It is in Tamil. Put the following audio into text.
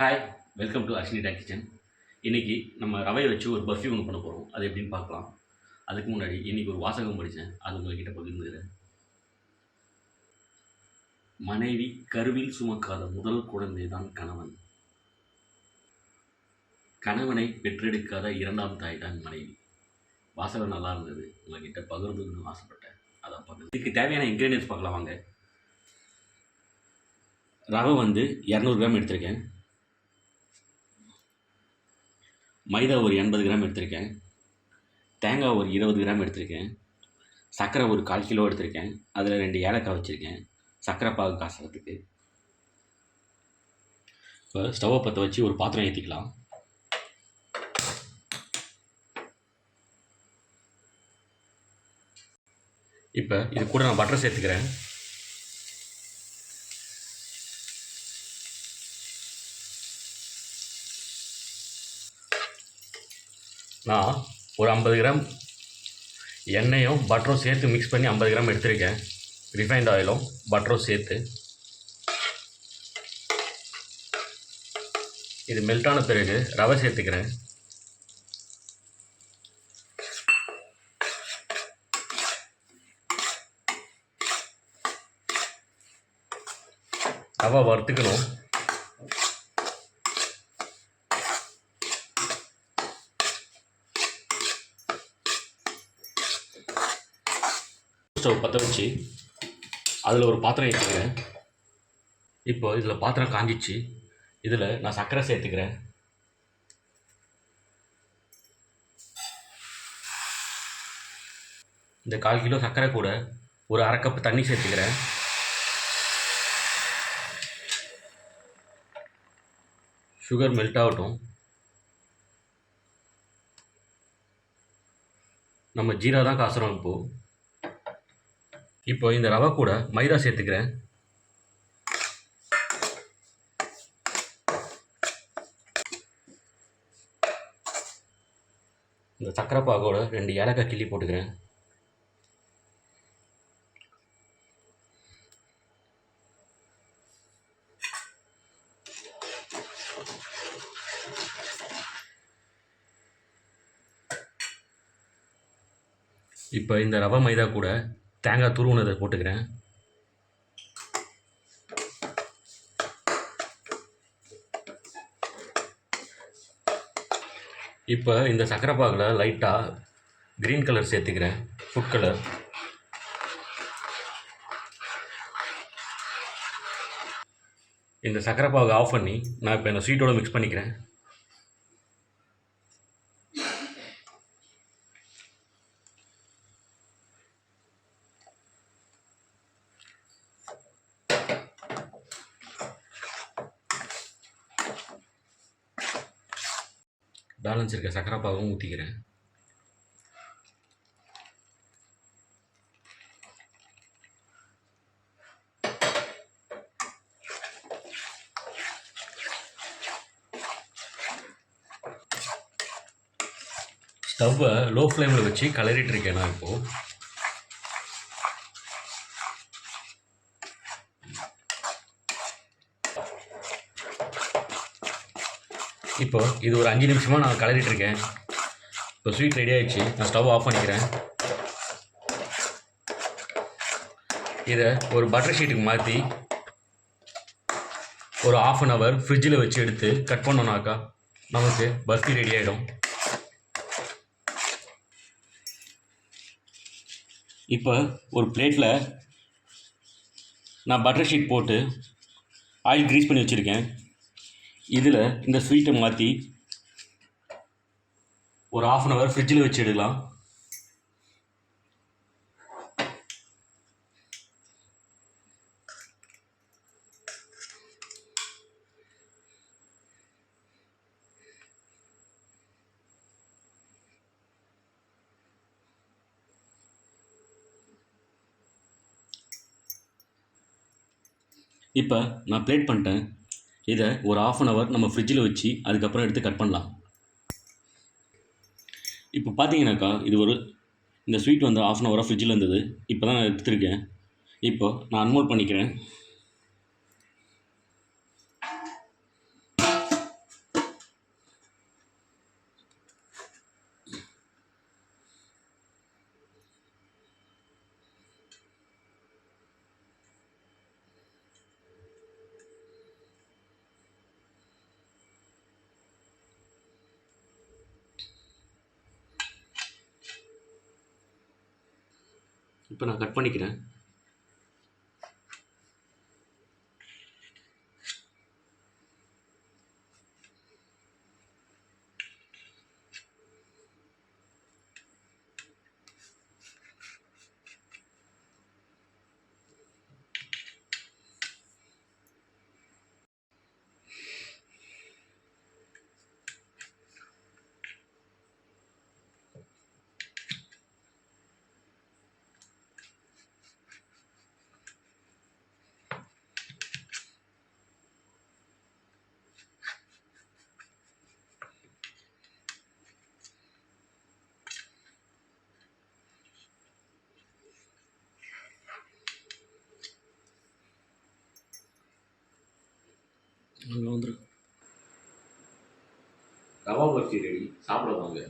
ஹாய் வெல்கம் டு அஸ்னிடா கிச்சன் இன்றைக்கி நம்ம ரவையை வச்சு ஒரு பர்ஃபி ஒன்று பண்ண போகிறோம் அது எப்படின்னு பார்க்கலாம். அதுக்கு முன்னாடி இன்றைக்கி ஒரு வாசகம் படித்தேன் அது உங்கள்கிட்ட பகிர்ந்துக்கிறேன். மனைவி கருவில் சுமக்காத முதல் குழந்தை தான் கணவன். கணவனை பெற்றெடுக்காத இரண்டாம் தாய் தான் மனைவி. வாசகம் நல்லா இருந்தது. உங்கள்கிட்ட பகிர்ந்துக்கணும்னு ஆசைப்பட்டேன். அதான் பகிர்ந்து. இதுக்கு தேவையான இன்க்ரீடியன்ஸ் பார்க்கலாம் வாங்க. ரவை வந்து இரநூறு கிராம் எடுத்திருக்கேன். மைதா ஒரு எண்பது கிராம் எடுத்திருக்கேன். தேங்காய் ஒரு இருபது கிராம் எடுத்திருக்கேன். சர்க்கரை ஒரு கால் கிலோ எடுத்திருக்கேன். அதில் ரெண்டு ஏலக்காய் வச்சுருக்கேன். சர்க்கரை பாகு காசுறதுக்கு. இப்போ ஸ்டவ்வை பற்ற வச்சு ஒரு பாத்திரம் ஏற்றிக்கலாம் இப்போ இது கூட நான் பட்டர் சேர்த்துக்கிறேன். நான் ஒரு ஐம்பது கிராம் எண்ணெயும் பட்டரும் சேர்த்து மிக்ஸ் பண்ணி ஐம்பது கிராம் எடுத்திருக்கேன். ரிஃபைண்ட் ஆயிலும் பட்டரும் சேர்த்து. இது மெல்டான பிறகு ரவை சேர்த்துக்கிறேன். ரவை வறுத்துக்கணும். ஸ்டவ் பற்ற வச்சு அதில் ஒரு பாத்திரம் ஏற்றுக்கிறேன் இப்போ இதில் பாத்திரம் காஞ்சிச்சு. இதில் நான் சர்க்கரை சேர்த்துக்கிறேன். இந்த கால் கிலோ சர்க்கரை கூட ஒரு அரை கப் தண்ணி சேர்த்துக்கிறேன். சுகர் மெல்ட் ஆகட்டும். நம்ம ஜீரா தான் காசுறோம் இப்போது இப்போ இந்த ரவை கூட மைதா சேர்த்துக்கிறேன். இந்த சக்கரை பாகோட ரெண்டு ஏலக்காய் கிள்ளி போட்டுக்கிறேன். இப்போ இந்த ரவை மைதா கூட தேங்காய் துருவுனதை போட்டுக்கிறேன். இப்போ இந்த சக்கரை பாகில் லைட்டாக க்ரீன் கலர் சேர்த்துக்கிறேன். ஃபுட் கலர் இந்த சக்கரை பாகு ஆஃப் பண்ணி நான் இப்போ இந்த ஸ்வீட்டோட மிக்ஸ் பண்ணிக்கிறேன். பேலன்ஸ் இருக்க சக்கரை பாகவும் ஊற்றிக்கிறேன் ஸ்டவ்வை லோ ஃப்ளேமில் வச்சு கலரிட்டு இருக்கேன் நான் இப்போது இப்போ இது ஒரு அஞ்சு நிமிஷமாக நான் கலரிட்டு இருக்கேன். இப்போ ஸ்வீட் ரெடி ஆகிடுச்சு நான் ஸ்டவ் ஆஃப் பண்ணிக்கிறேன். இதை ஒரு பட்டர் ஷீட்டுக்கு மாற்றி ஒரு ஆஃப் அன் ஹவர் ஃப்ரிட்ஜில் வச்சு எடுத்து கட் பண்ணோம்னாக்கா நமக்கு பர்ஃபி ரெடி ஆகிடும் இப்போ ஒரு பிளேட்டில் நான் பட்டர் ஷீட் போட்டு ஆயில் க்ரீஸ் பண்ணி வச்சுருக்கேன். இதில் இந்த ஸ்வீட்டை மாற்றி ஒரு ஆஃப் அன் ஹவர் ஃப்ரிட்ஜில் வச்சு எடுக்கலாம். இப்போ நான் பிளேட் பண்ணிட்டேன். இதை ஒரு ஆஃப் அன் ஹவர் நம்ம ஃப்ரிட்ஜில் வச்சு அதுக்கப்புறம் எடுத்து கட் பண்ணலாம். இப்போ பார்த்தீங்கன்னாக்கா இது ஒரு இந்த ஸ்வீட் வந்து ஆஃப் அன் ஹவராக ஃப்ரிட்ஜில் இருந்தது. இப்போ தான் நான் எடுத்துருக்கேன். இப்போ நான் அன்மோல் பண்ணிக்கிறேன். இப்போ நான் கட் பண்ணிக்கிறேன். அங்கே வந்துருக்கு ரவா பர்ஃபி ரெடி. சாப்பிட வாங்க.